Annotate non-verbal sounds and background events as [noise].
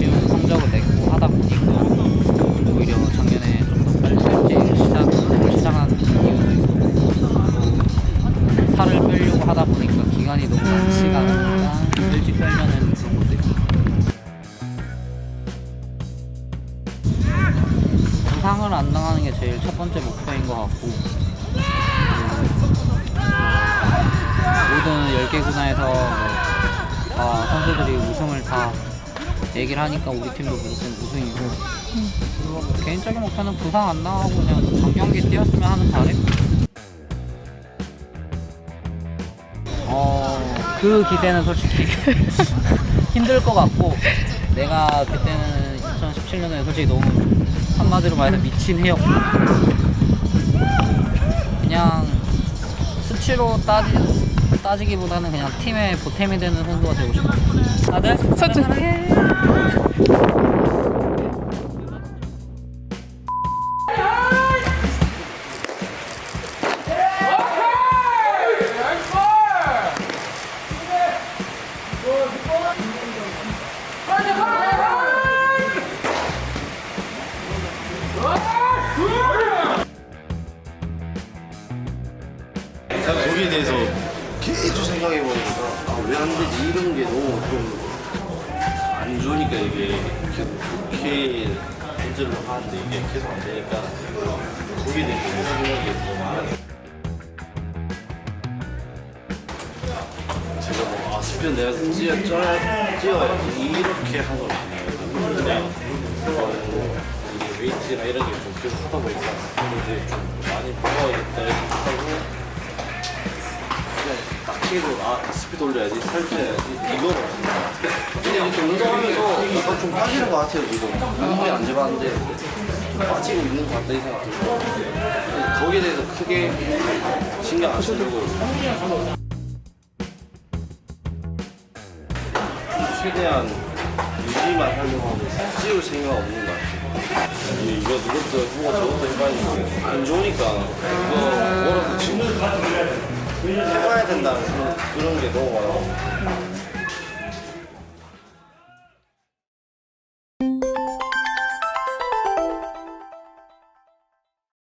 지금 성적을 내고 하다 보니까 오히려 작년에 좀 더 빨리 일찍 시작을 시작한 이유도 있고 또 살을 빼려고 하다 보니까 기간이 너무 같이 가니까 일찍 빼려는 그런 것도 있고. 부상을 안 당하는 게 제일 첫 번째 목표인 것 같고 모든 10개 군화에서 뭐 다 선수들이 우승을 다 얘기를 하니까 우리 팀도 무조건 우승이고. 그리고 뭐 개인적인 목표는 부상 안 당하고 그냥 정경기 뛰었으면 하는 바람 어, 그 기세는 솔직히 [laughs] 힘들 것 같고 내가 그때는 2017년에 솔직히 너무 한마디로 말해서 미친 해였고. 그냥 수치로 따지, 따지기보다는 그냥 팀의 보탬이 되는 선수가 되고 싶어 다들? 선수. 사랑해 생각해보니까 아, 왜 안 되지 이런 게 너무 좀 안 좋으니까 이게 계속 좋게 문제를 하는데 이게 계속 안 되니까 거기에 대해서 게더 많아요. 제가 뭐 아, 스피드 내가 찌어, 쪄야, 찌어야지 이렇게 한건 아니에요. 그냥 어, 이게 웨이트나 이런 게 좀 계속 하다 보니까 이제 좀 많이 먹어야겠다 이렇게 하고 딱히도 아 스피드 올려야지 살 빼야지. 이거는 그냥 이렇게 운동하면서 약간 좀 빠지는 것 같아요 지금. 몸무게 안좀 빠지고 있는 것 같다 이 생각 들고 거기에 대해서 크게 신경 안 쓰고. 최대한 유지만 하려고 하고 찌울 생각 없는 것 같아요. 이- 이거 이것도 해보고 저것도 해봐야지 안 좋으니까. 이거 뭐라도 지금 된다는 생각, 그런 게 너무 많아